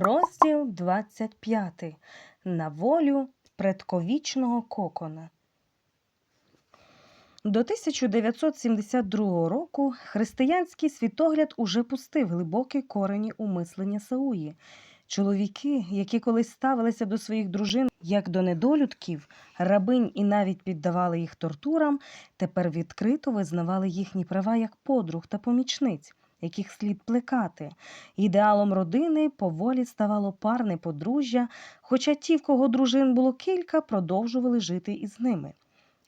Розділ 25. На волю предковічного кокона. До 1972 року християнський світогляд уже пустив глибокі корені у мислення Сауї. Чоловіки, які колись ставилися до своїх дружин як до недолюдків, рабинь і навіть піддавали їх тортурам, тепер відкрито визнавали їхні права як подруг та помічниць, яких слід плекати. Ідеалом родини поволі ставало парне подружжя, хоча ті, в кого дружин було кілька, продовжували жити із ними.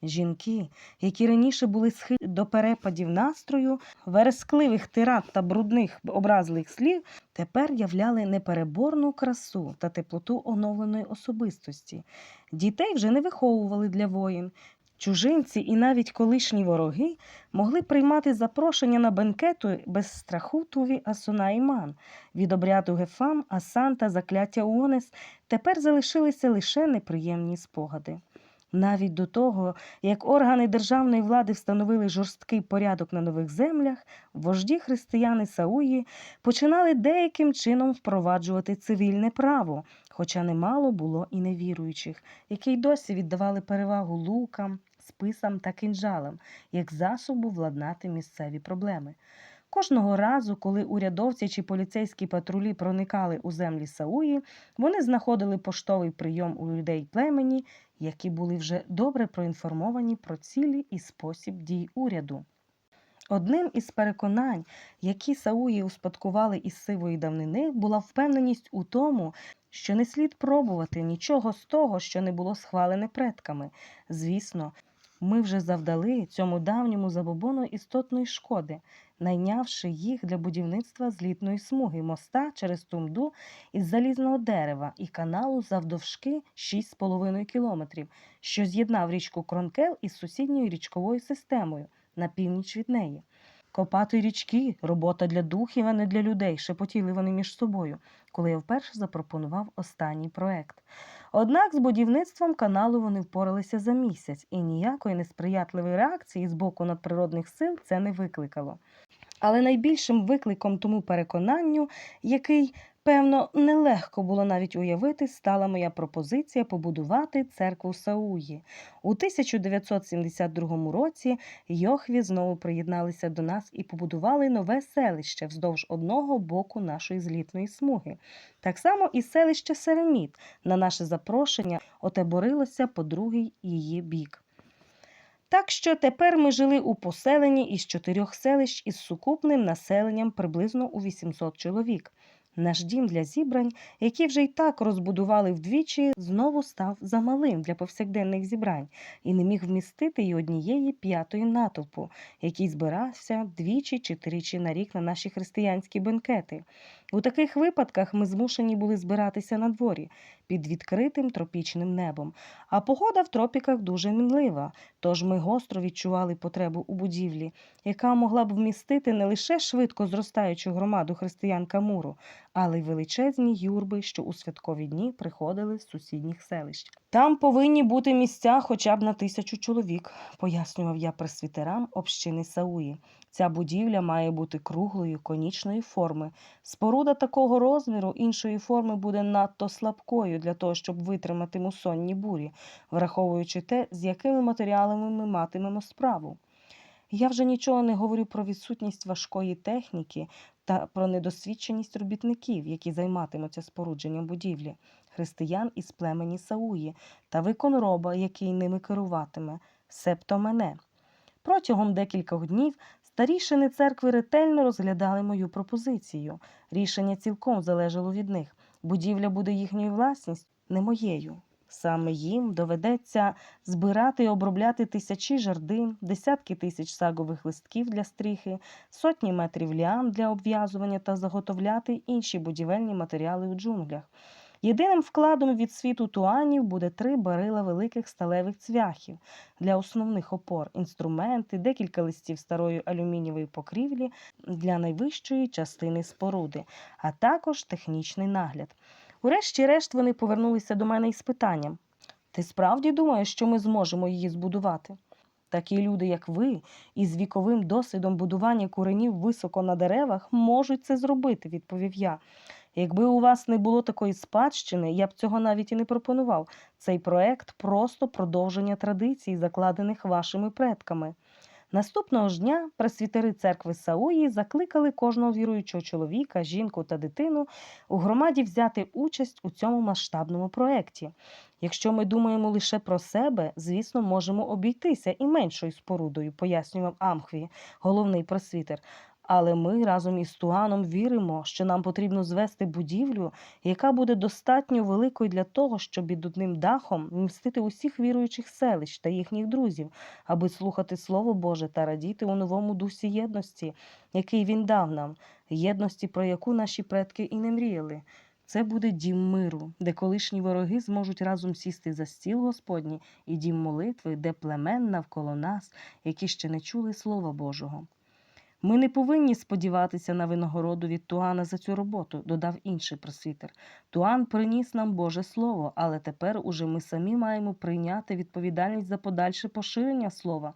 Жінки, які раніше були схильні до перепадів настрою, верескливих тират та брудних образливих слів, тепер являли непереборну красу та теплоту оновленої особистості. Дітей вже не виховували для воїн. Чужинці і навіть колишні вороги могли приймати запрошення на бенкету без страху туві Асуна Іман. Від обряду Гефам, Асан та закляття Уонес тепер залишилися лише неприємні спогади. Навіть до того, як органи державної влади встановили жорсткий порядок на нових землях, вожді християни Сауї починали деяким чином впроваджувати цивільне право, хоча немало було і невіруючих, які й досі віддавали перевагу лукам, списам та кинджалам як засобу владнати місцеві проблеми. Кожного разу, коли урядовці чи поліцейські патрулі проникали у землі Сауї, вони знаходили поштовий прийом у людей племені, які були вже добре проінформовані про цілі і спосіб дій уряду. Одним із переконань, які Сауї успадкували із сивої давнини, була впевненість у тому, що не слід пробувати нічого з того, що не було схвалене предками. Звісно, ми вже завдали цьому давньому забобону істотної шкоди, найнявши їх для будівництва злітної смуги моста через тумду із залізного дерева і каналу завдовжки 6,5 кілометрів, що з'єднав річку Кронкел із сусідньою річковою системою на північ від неї. Копати річки робота для духів, а не для людей, шепотіли вони між собою, коли я вперше запропонував останній проект. Однак з будівництвом каналу вони впоралися за місяць, і ніякої несприятливої реакції з боку надприродних сил це не викликало. Але найбільшим викликом тому переконанню, який, певно, нелегко було навіть уявити, стала моя пропозиція побудувати церкву Сауї. У 1972 році Йохві знову приєдналися до нас і побудували нове селище вздовж одного боку нашої злітної смуги. Так само і селище Сереміт на наше запрошення отеборилося по другий її бік. Так що тепер ми жили у поселенні із чотирьох селищ із сукупним населенням приблизно у 800 чоловік. Наш дім для зібрань, який вже й так розбудували вдвічі, знову став замалим для повсякденних зібрань і не міг вмістити й однієї п'ятої натовпу, який збирався двічі чи тричі на рік на наші християнські бенкети. У таких випадках ми змушені були збиратися на дворі під відкритим тропічним небом, а погода в тропіках дуже мінлива, тож ми гостро відчували потребу у будівлі, яка могла б вмістити не лише швидко зростаючу громаду християн Камуру, але й величезні юрби, що у святкові дні приходили з сусідніх селищ. Там повинні бути місця хоча б на тисячу чоловік, пояснював я пресвітерам общини Сауї. Ця будівля має бути круглої, конічної форми. Споруда такого розміру іншої форми буде надто слабкою для того, щоб витримати мусонні бурі, враховуючи те, з якими матеріалами ми матимемо справу. Я вже нічого не говорю про відсутність важкої техніки та про недосвідченість робітників, які займатимуться спорудженням будівлі, християн із племені Сауї та виконроба, який ними керуватиме, себто мене. Протягом декількох днів старішини церкви ретельно розглядали мою пропозицію. Рішення цілком залежало від них. Будівля буде їхньою власністю, не моєю. Саме їм доведеться збирати і обробляти тисячі жердин, десятки тисяч сагових листків для стріхи, сотні метрів ліан для обв'язування та заготовляти інші будівельні матеріали у джунглях. Єдиним вкладом від світу туанів буде три барила великих сталевих цвяхів для основних опор, інструменти, декілька листів старої алюмінієвої покрівлі для найвищої частини споруди, а також технічний нагляд. Урешті-решт вони повернулися до мене із питанням: Ти справді думаєш, що ми зможемо її збудувати? Такі люди, як ви, із віковим досвідом будування куренів високо на деревах, можуть це зробити, відповів я. Якби у вас не було такої спадщини, я б цього навіть і не пропонував. Цей проект просто продовження традицій, закладених вашими предками. Наступного ж дня пресвітери церкви Сауї закликали кожного віруючого чоловіка, жінку та дитину у громаді взяти участь у цьому масштабному проєкті. Якщо ми думаємо лише про себе, звісно, можемо обійтися і меншою спорудою, пояснював Амхві, головний просвітер. Але ми разом із Туаном віримо, що нам потрібно звести будівлю, яка буде достатньо великою для того, щоб під одним дахом вмістити усіх віруючих селищ та їхніх друзів, аби слухати Слово Боже та радіти у новому дусі єдності, який він дав нам, єдності, про яку наші предки і не мріяли. Це буде дім миру, де колишні вороги зможуть разом сісти за стіл Господній, і дім молитви, де племен навколо нас, які ще не чули Слова Божого. Ми не повинні сподіватися на винагороду від Туана за цю роботу, додав інший просвітер. Туан приніс нам Боже Слово, але тепер уже ми самі маємо прийняти відповідальність за подальше поширення слова.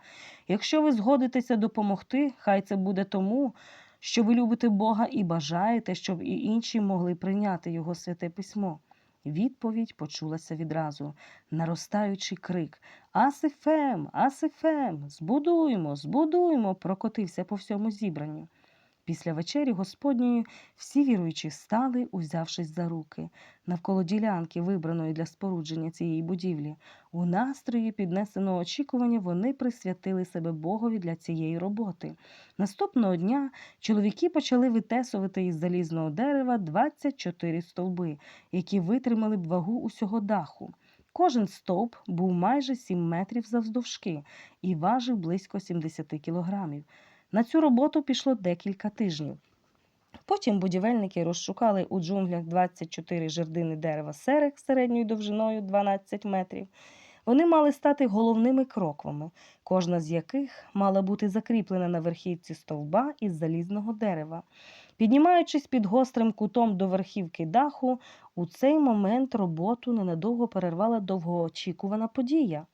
Якщо ви згодитеся допомогти, хай це буде тому, що ви любите Бога і бажаєте, щоб і інші могли прийняти Його святе письмо. Відповідь почулася відразу, наростаючий крик. Асифем, Асифем, збудуємо, збудуємо, прокотився по всьому зібранню. Після вечері Господньої всі віруючі стали, узявшись за руки, навколо ділянки, вибраної для спорудження цієї будівлі. У настрої піднесеного очікування вони присвятили себе Богові для цієї роботи. Наступного дня чоловіки почали витесувати із залізного дерева 24 стовби, які витримали б вагу усього даху. Кожен стовп був майже 7 метрів завдовжки і важив близько 70 кілограмів. На цю роботу пішло декілька тижнів. Потім будівельники розшукали у джунглях 24 жердини дерева серек середньою довжиною 12 метрів. Вони мали стати головними кроквами, кожна з яких мала бути закріплена на верхівці стовба із залізного дерева. Піднімаючись під гострим кутом до верхівки даху, у цей момент роботу ненадовго перервала довгоочікувана подія.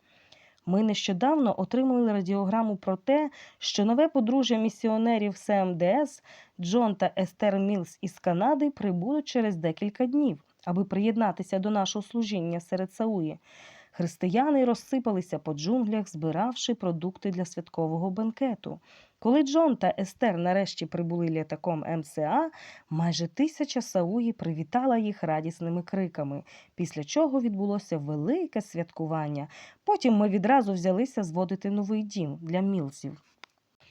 Ми нещодавно отримали радіограму про те, що нове подружжя місіонерів СМДС Джон та Естер Мілс із Канади прибудуть через декілька днів, аби приєднатися до нашого служіння серед Сауї. Християни розсипалися по джунглях, збиравши продукти для святкового бенкету. Коли Джон та Естер нарешті прибули літаком МСА, майже тисяча Сауї привітала їх радісними криками, після чого відбулося велике святкування. Потім ми відразу взялися зводити новий дім для мілсів.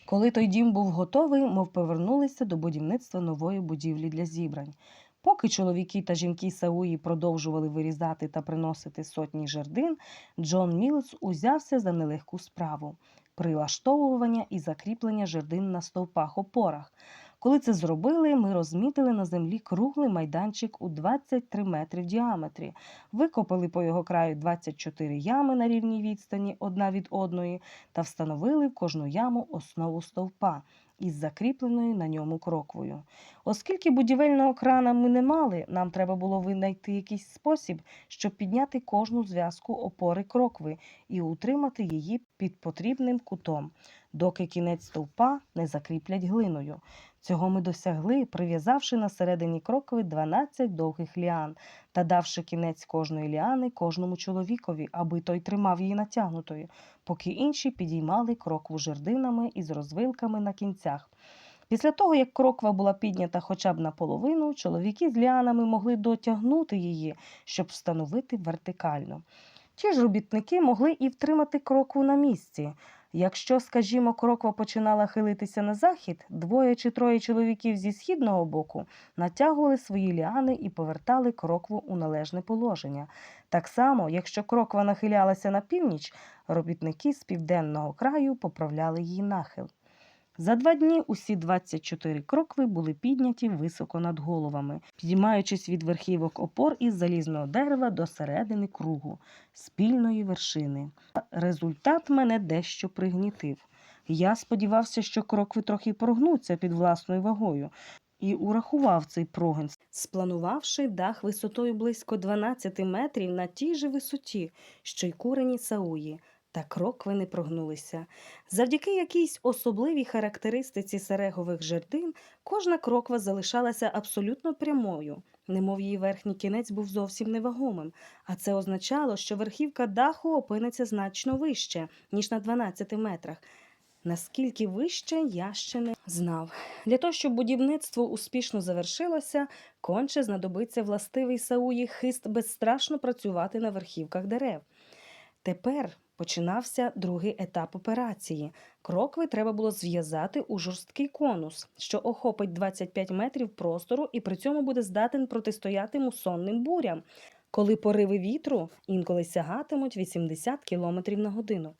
Коли той дім був готовий, ми повернулися до будівництва нової будівлі для зібрань. Поки чоловіки та жінки Сауї продовжували вирізати та приносити сотні жердин, Джон Мілс узявся за нелегку справу прилаштовування і закріплення жердин на стовпах опорах. Коли це зробили, ми розмітили на землі круглий майданчик у 23 метри в діаметрі, викопали по його краю 24 ями на рівній відстані одна від одної та встановили в кожну яму основу стовпа із закріпленою на ньому кроквою. Оскільки будівельного крана ми не мали, нам треба було винайти якийсь спосіб, щоб підняти кожну зв'язку опори крокви і утримати її під потрібним кутом, доки кінець стовпа не закріплять глиною. Цього ми досягли, прив'язавши на середині крокви 12 довгих ліан та давши кінець кожної ліани кожному чоловікові, аби той тримав її натягнутою, поки інші підіймали крокву жердинами із розвилками на кінцях. Після того, як кроква була піднята хоча б наполовину, чоловіки з ліанами могли дотягнути її, щоб встановити вертикально. Ті ж робітники могли і втримати крокву на місці. Якщо, скажімо, кроква починала хилитися на захід, двоє чи троє чоловіків зі східного боку натягували свої ліани і повертали крокву у належне положення. Так само, якщо кроква нахилялася на північ, робітники з південного краю поправляли її нахил. За два дні усі 24 крокви були підняті високо над головами, підіймаючись від верхівок опор із залізного дерева до середини кругу, спільної вершини. Результат мене дещо пригнітив. Я сподівався, що крокви трохи прогнуться під власною вагою, і урахував цей прогин, спланувавши дах висотою близько 12 метрів на тій же висоті, що й курені Сауї. Та крокви не прогнулися. Завдяки якійсь особливій характеристиці серегових жердин кожна кроква залишалася абсолютно прямою. немов її верхній кінець був зовсім невагомим, а це означало, що верхівка даху опиниться значно вище, ніж на 12 метрах. Наскільки вище, я ще не знав. Для того, щоб будівництво успішно завершилося, конче знадобиться властивий Сауї хист безстрашно працювати на верхівках дерев. Тепер починався другий етап операції. Крокви треба було зв'язати у жорсткий конус, що охопить 25 метрів простору і при цьому буде здатен протистояти мусонним бурям, коли пориви вітру інколи сягатимуть 80 км на годину.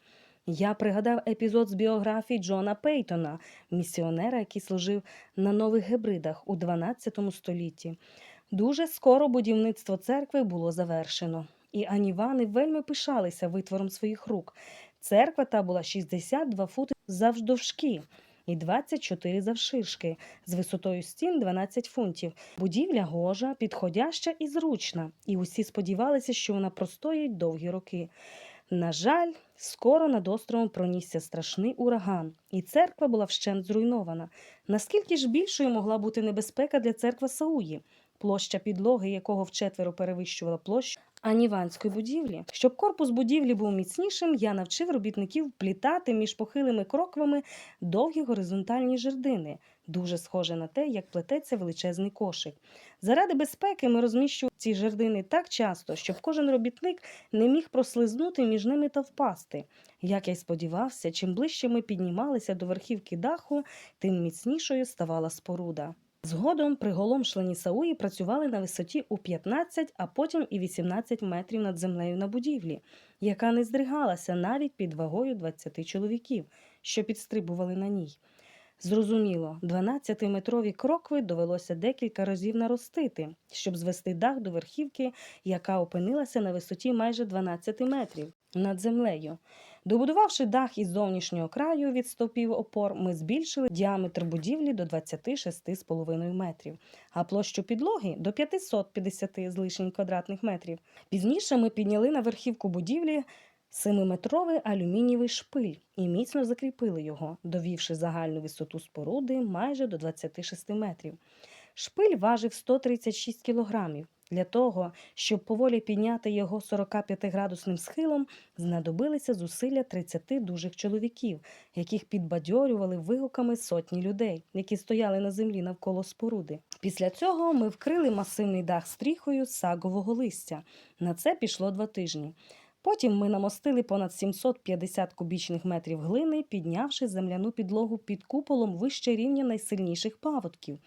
Я пригадав епізод з біографії Джона Пейтона, місіонера, який служив на нових гебридах у 12 столітті. Дуже скоро будівництво церкви було завершено, і анівани вельми пишалися витвором своїх рук. Церква та була 62 фути завдовжки і 24 завширшки, з висотою стін 12 фунтів. Будівля гожа, підходяща і зручна, і усі сподівалися, що вона простоїть довгі роки. На жаль, скоро над островом пронісся страшний ураган, і церква була вщент зруйнована. Наскільки ж більшою могла бути небезпека для церкви Сауї, площа підлоги якого вчетверо перевищувала площу аніванської будівлі? Щоб корпус будівлі був міцнішим, я навчив робітників плітати між похилими кроквами довгі горизонтальні жердини, дуже схоже на те, як плететься величезний кошик. Заради безпеки ми розміщували ці жердини так часто, щоб кожен робітник не міг прослизнути між ними та впасти. Як я й сподівався, чим ближче ми піднімалися до верхівки даху, тим міцнішою ставала споруда. Згодом приголомшлені Сауї працювали на висоті у 15, а потім і 18 метрів над землею на будівлі, яка не здригалася навіть під вагою 20 чоловіків, що підстрибували на ній. Зрозуміло, 12-метрові крокви довелося декілька разів наростити, щоб звести дах до верхівки, яка опинилася на висоті майже 12 метрів над землею. Добудувавши дах із зовнішнього краю від стовпів опор, ми збільшили діаметр будівлі до 26,5 метрів, а площу підлоги до 550 з лишнім квадратних метрів. Пізніше ми підняли на верхівку будівлі Семиметровий алюмінієвий шпиль і міцно закріпили його, довівши загальну висоту споруди майже до 26 метрів. Шпиль важив 136 кілограмів. Для того, щоб поволі підняти його 45-градусним схилом, знадобилися зусилля 30 дужих чоловіків, яких підбадьорювали вигуками сотні людей, які стояли на землі навколо споруди. Після цього ми вкрили масивний дах стріхою сагового листя. На це пішло два тижні. Потім ми намостили понад 750 кубічних метрів глини, піднявши земляну підлогу під куполом вище рівня найсильніших паводків.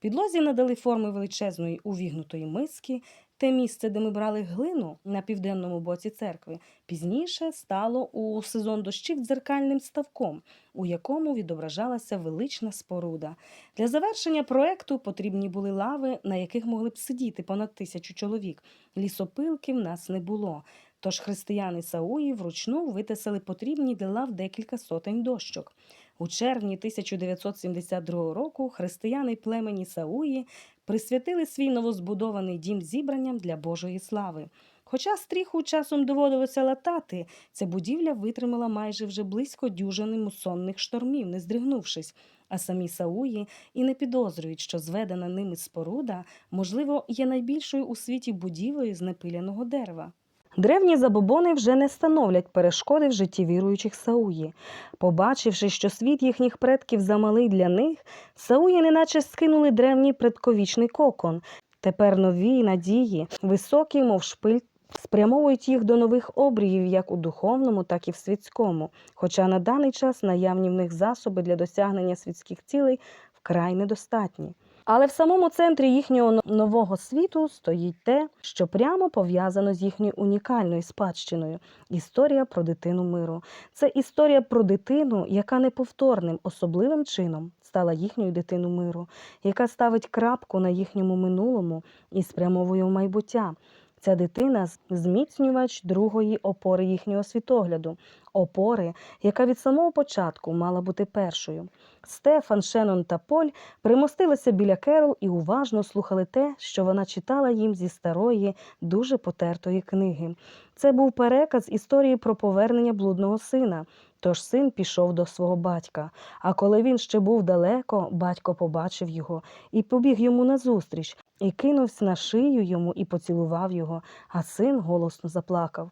Підлозі надали форми величезної увігнутої миски. Те місце, де ми брали глину на південному боці церкви, пізніше стало у сезон дощів дзеркальним ставком, у якому відображалася велична споруда. Для завершення проекту потрібні були лави, на яких могли б сидіти понад тисячу чоловік. Лісопилки в нас не було. Тож християни Сауї вручну витисали потрібні для лав декілька сотень дощок. У червні 1972 року християни племені Сауї присвятили свій новозбудований дім зібранням для Божої слави. Хоча стріху часом доводилося латати, ця будівля витримала майже вже близько дюжини мусонних штормів, не здригнувшись, а самі Сауї і не підозрюють, що зведена ними споруда, можливо, є найбільшою у світі будівлею з непиляного дерева. Древні забобони вже не становлять перешкоди в житті віруючих Сауї. Побачивши, що світ їхніх предків замалий для них, Сауї неначе скинули древній предковічний кокон. Тепер нові надії, високі, мов шпиль, спрямовують їх до нових обріїв як у духовному, так і в світському. Хоча на даний час наявні в них засоби для досягнення світських цілей вкрай недостатні. Але в самому центрі їхнього нового світу стоїть те, що прямо пов'язано з їхньою унікальною спадщиною історія про дитину миру. Це історія про дитину, яка неповторним, особливим чином стала їхньою дитиною миру, яка ставить крапку на їхньому минулому і спрямовує в майбуття. Ця дитина зміцнювач другої опори їхнього світогляду. Опори, яка від самого початку мала бути першою. Стефан, Шеннон та Поль примостилися біля Керол і уважно слухали те, що вона читала їм зі старої, дуже потертої книги. Це був переказ історії про повернення блудного сина. Тож син пішов до свого батька. А коли він ще був далеко, батько побачив його і побіг йому назустріч, і кинувся на шию йому і поцілував його, а син голосно заплакав.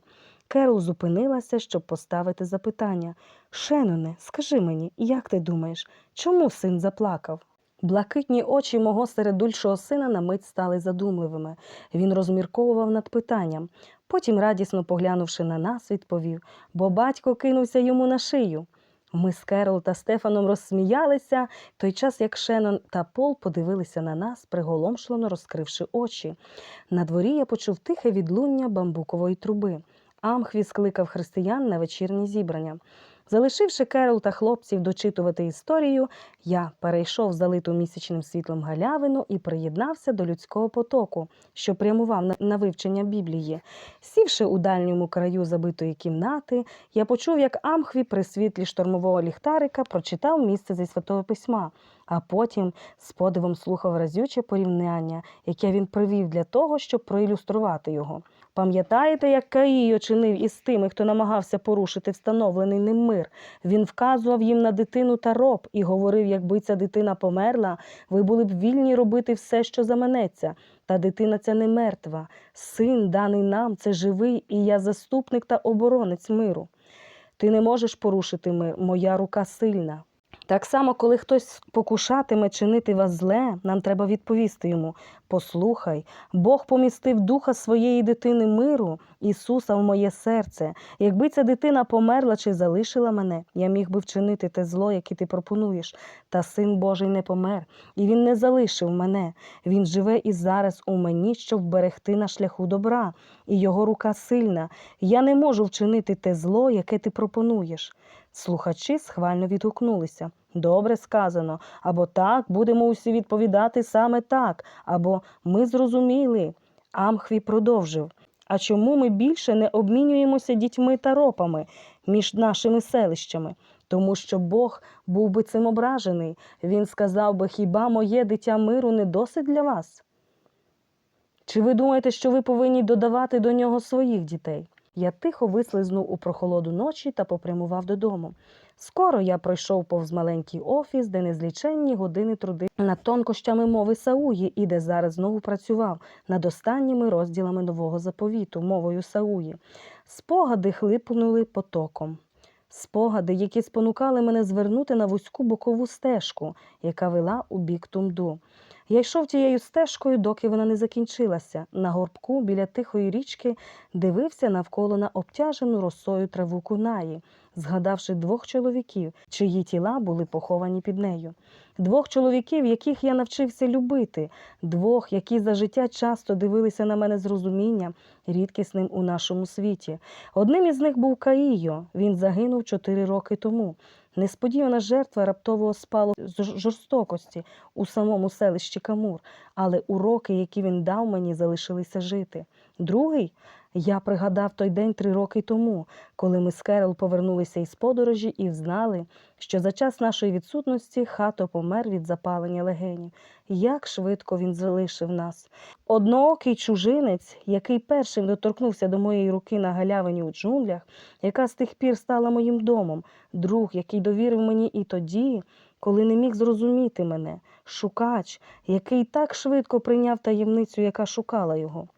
Керол зупинилася, щоб поставити запитання. Шеноне, скажи мені, як ти думаєш, чому син заплакав? Блакитні очі мого середульшого сина на мить стали задумливими. Він розмірковував над питанням. Потім, радісно поглянувши на нас, відповів, бо батько кинувся йому на шию. Ми з Керол та Стефаном розсміялися, той час як Шеннон та Пол подивилися на нас, приголомшлено розкривши очі. На дворі я почув тихе відлуння бамбукової труби. Амхві скликав християн на вечірні зібрання. Залишивши Керол та хлопців дочитувати історію, я перейшов залиту місячним світлом галявину і приєднався до людського потоку, що прямував на, вивчення Біблії. Сівши у дальньому краю забитої кімнати, я почув, як Амхві при світлі штормового ліхтарика прочитав місце зі святого письма, а потім з подивом слухав разюче порівняння, яке він привів для того, щоб проілюструвати його. Пам'ятаєте, як Каїо чинив із тими, хто намагався порушити встановлений ним мир? Він вказував їм на дитину та роб і говорив, якби ця дитина померла, ви були б вільні робити все, що заманеться. Та дитина ця не мертва. Син, даний нам, це живий, і я заступник та оборонець миру. Ти не можеш порушити мир, моя рука сильна. Так само, коли хтось покушатиме чинити вас зле, нам треба відповісти йому: Послухай, Бог помістив духа своєї дитини миру, Ісуса в моє серце. Якби ця дитина померла чи залишила мене, я міг би вчинити те зло, яке ти пропонуєш. Та син Божий не помер, і він не залишив мене. Він живе і зараз у мені, щоб вберегти на шляху добра, і його рука сильна. Я не можу вчинити те зло, яке ти пропонуєш. Слухачі схвально відгукнулися. Добре сказано, або так, будемо усі відповідати саме так, або ми зрозуміли. Амхві продовжив. А чому ми більше не обмінюємося дітьми та ропами між нашими селищами? Тому що Бог був би цим ображений. Він сказав би, хіба моє дитя миру не досить для вас? Чи ви думаєте, що ви повинні додавати до нього своїх дітей? Я тихо вислизнув у прохолоду ночі та попрямував додому. Скоро я пройшов повз маленький офіс, де незліченні години труди над тонкощами мови Сауї і де зараз знову працював над останніми розділами нового заповіту, мовою Сауї. Спогади хлипнули потоком. Спогади, які спонукали мене звернути на вузьку бокову стежку, яка вела у бік тумду. Я йшов тією стежкою, доки вона не закінчилася. На горбку біля тихої річки дивився навколо на обтяжену росою траву кунаї, згадавши двох чоловіків, чиї тіла були поховані під нею. Двох чоловіків, яких я навчився любити, двох, які за життя часто дивилися на мене з розумінням, рідкісним у нашому світі. Одним із них був Каїо. Він загинув чотири роки тому. Несподівана жертва раптового спалу жорстокості у самому селищі Камур, але уроки, які він дав мені, залишилися жити. Другий я пригадав той день три роки тому, коли ми з Керол повернулися із подорожі і взнали, що за час нашої відсутності хато помер від запалення легенів. Як швидко він залишив нас. Одноокий чужинець, який першим доторкнувся до моєї руки на галявині у джунглях, яка з тих пір стала моїм домом, друг, який довірив мені і тоді, коли не міг зрозуміти мене, шукач, який так швидко прийняв таємницю, яка шукала його.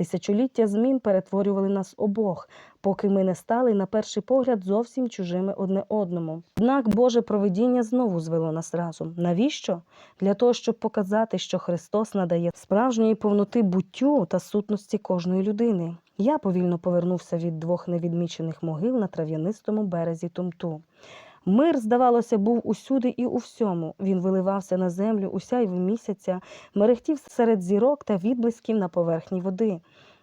Тисячоліття змін перетворювали нас обох, поки ми не стали на перший погляд зовсім чужими одне одному. Однак Боже провидіння знову звело нас разом. Навіщо? Для того, щоб показати, що Христос надає справжньої повноти буттю та сутності кожної людини. Я повільно повернувся від двох невідмічених могил на трав'янистому березі Тумту. Мир, здавалося, був усюди і у всьому. Він виливався на землю усяйву місяця, мерехтів серед зірок та відблисків на поверхні води.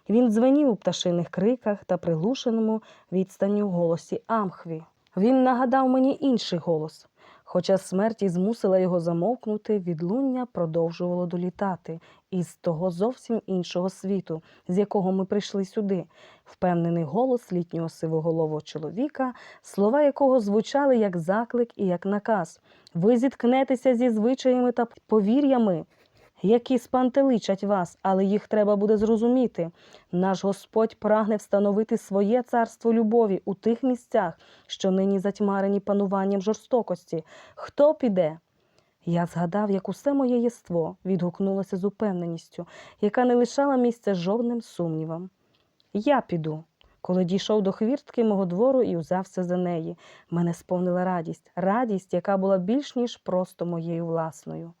Він дзвенів у пташиних криках та приглушеному відстанню голосі Амхві. Він нагадав мені інший голос. Хоча смерть і змусила його замовкнути, відлуння продовжувало долітати із того зовсім іншого світу, з якого ми прийшли сюди. Впевнений голос літнього сивоголового чоловіка, слова якого звучали як заклик і як наказ. Ви зіткнетеся зі звичаями та повір'ями, які спантеличать вас, але їх треба буде зрозуміти. Наш Господь прагне встановити своє царство любові у тих місцях, що нині затьмарені пануванням жорстокості. Хто піде? Я згадав, як усе моє єство відгукнулося з упевненістю, яка не лишала місця жодним сумнівам. Я піду. Коли дійшов до хвіртки мого двору і узявся за неї, мене сповнила радість, радість, яка була більш ніж просто моєю власною.